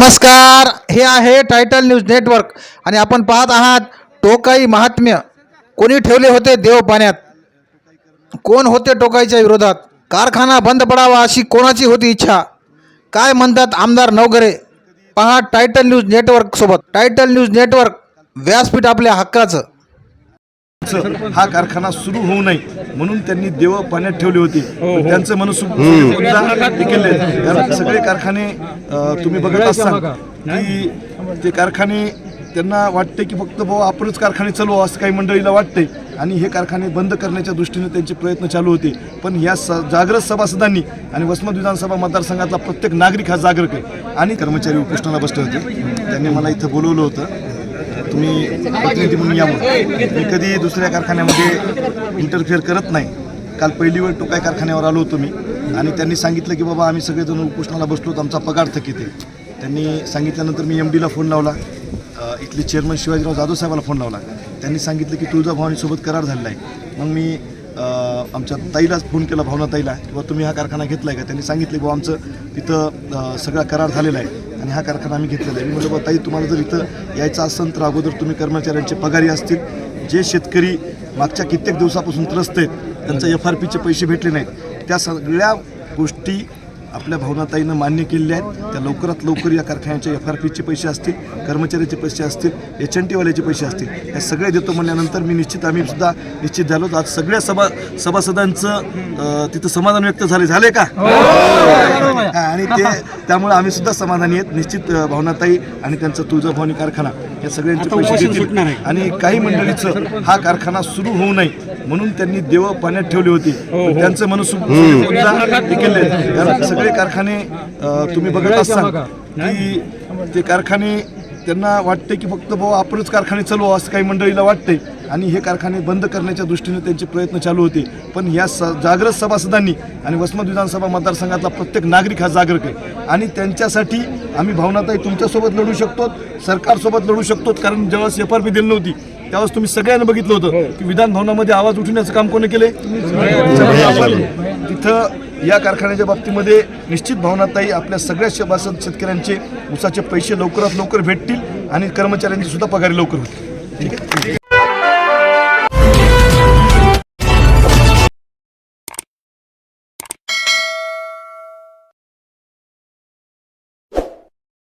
नमस्कार हे आहे टायटल न्यूज नेटवर्क आणि आपण पाहत आहात टोकाई महात्म्य. कोणी ठेवले होते देव पाण्यात? कोण होते टोकाईच्या विरोधात? कारखाना बंद पडावा अशी कोणाची होती इच्छा? काय म्हणतात आमदार नवगरे पहा टायटल न्यूज नेटवर्क सोबत. टायटल न्यूज नेटवर्क व्यासपीठ आपल्या हक्काचं. हा कारखाना सुरू होऊ नये म्हणून त्यांनी देव पाण्यात ठेवले होते. पण त्यांचं मनसुख सगळे कारखाने तुम्ही बघत असाल की ते कारखाने त्यांना वाटते की फक्त भाऊ आपणच कारखाने चालू असं काही मंडळीला वाटते आणि हे कारखाने बंद करण्याच्या दृष्टीने त्यांचे प्रयत्न चालू होते. पण या स जागृत सभासदांनी आणि वसमत विधानसभा मतदारसंघातला प्रत्येक नागरिक हा जागरूक आहे. आणि कर्मचारी उपोषणाला बसले होते. त्यांनी मला इथं बोलवलं होतं. तुम्ही प्रतिनिधी म्हणून या म्हणून. मी कधी दुसऱ्या कारखान्यामध्ये इंटरफेअर करत नाही. काल पहिली वेळ टोकाय कारखान्यावर आलो होतो मी. आणि त्यांनी सांगितलं की बाबा आम्ही सगळेजण उपोषणाला बसलो आमचा पगार थकीत आहे. त्यांनी सांगितल्यानंतर मी एम डीला फोन लावला. इथले चेअरमन शिवाजीराव जाधव साहेबाला फोन लावला. त्यांनी सांगितलं की तुळजाभवानीसोबत करार झालेला आहे. मग मी आमच्या ताईलाच फोन केला भावना ताईला किंवा तुम्ही हा कारखाना घेतला आहे का? त्यांनी सांगितलं की बुवा आमचं तिथं सगळा करार झालेला आहे. आणि हा कारखाना आम्ही घेतलेला आहे. मी म्हटलं बुवा ताई तुम्हाला जर इथं यायचं असेल तर अगोदर तुम्ही कर्मचाऱ्यांचे पगारी असतील. जे शेतकरी मागच्या कित्येक दिवसापासून त्रस्त आहेत त्यांचा एफ आर पीचे पैसे भेटले नाहीत. त्या सगळ्या गोष्टी आपल्या भावनाताईनं मान्य केलेल्या आहेत. त्या लवकरात लवकर या कारखान्याचे एफ आर पीचे पैसे असतील कर्मचाऱ्याचे पैसे असतील एच एन टीवाल्याचे पैसे असतील हे सगळे देतो म्हणल्यानंतर मी निश्चित आम्ही सुद्धा निश्चित झालो. आज सगळ्या सभा सभासदांचं तिथं समाधान व्यक्त झाले. झाले का? हा, आणि ते त्यामुळे आम्ही सुद्धा समाधानी आहेत. निश्चित भावनाताई आणि त्यांचा तुळजाभवानी कारखाना. या सगळ्यांचे पैसे देतील. आणि काही मंडळीचं हा कारखाना सुरू होऊ नये म्हणून त्यांनी देव पाण्यात ठेवले होते. पण त्यांचं मनसुख केले. कारण सगळे कारखाने तुम्ही बघत असाल की ते कारखाने त्यांना वाटते की फक्त भाऊ आपणच कारखाने चालू असं काही मंडळीला वाटते आणि हे कारखाने बंद करण्याच्या दृष्टीने त्यांचे प्रयत्न चालू होते. पण या स जागृत सभासदांनी आणि वसमत विधानसभा मतदारसंघातला प्रत्येक नागरिक हा जागरूक आहे. आणि त्यांच्यासाठी आम्ही भावनाताई तुमच्यासोबत लढू शकतो सरकारसोबत लढू शकतो कारण ज्यावेळेस एफ आर पी दिली नव्हती त्यावेळेस तुम्ही सगळ्यांना बघितलं होतं की विधान भवनामध्ये आवाज उठवण्याचं काम कोणी केले तिथं या कारखान्याच्या बाबतीमध्ये निश्चित भावनाताई आपल्या सगळ्या सभासद शेतकऱ्यांचे उसाचे पैसे लवकरात लवकर भेटतील आणि कर्मचाऱ्यांची सुद्धा पगारी लवकर होतील. ठीक आहे?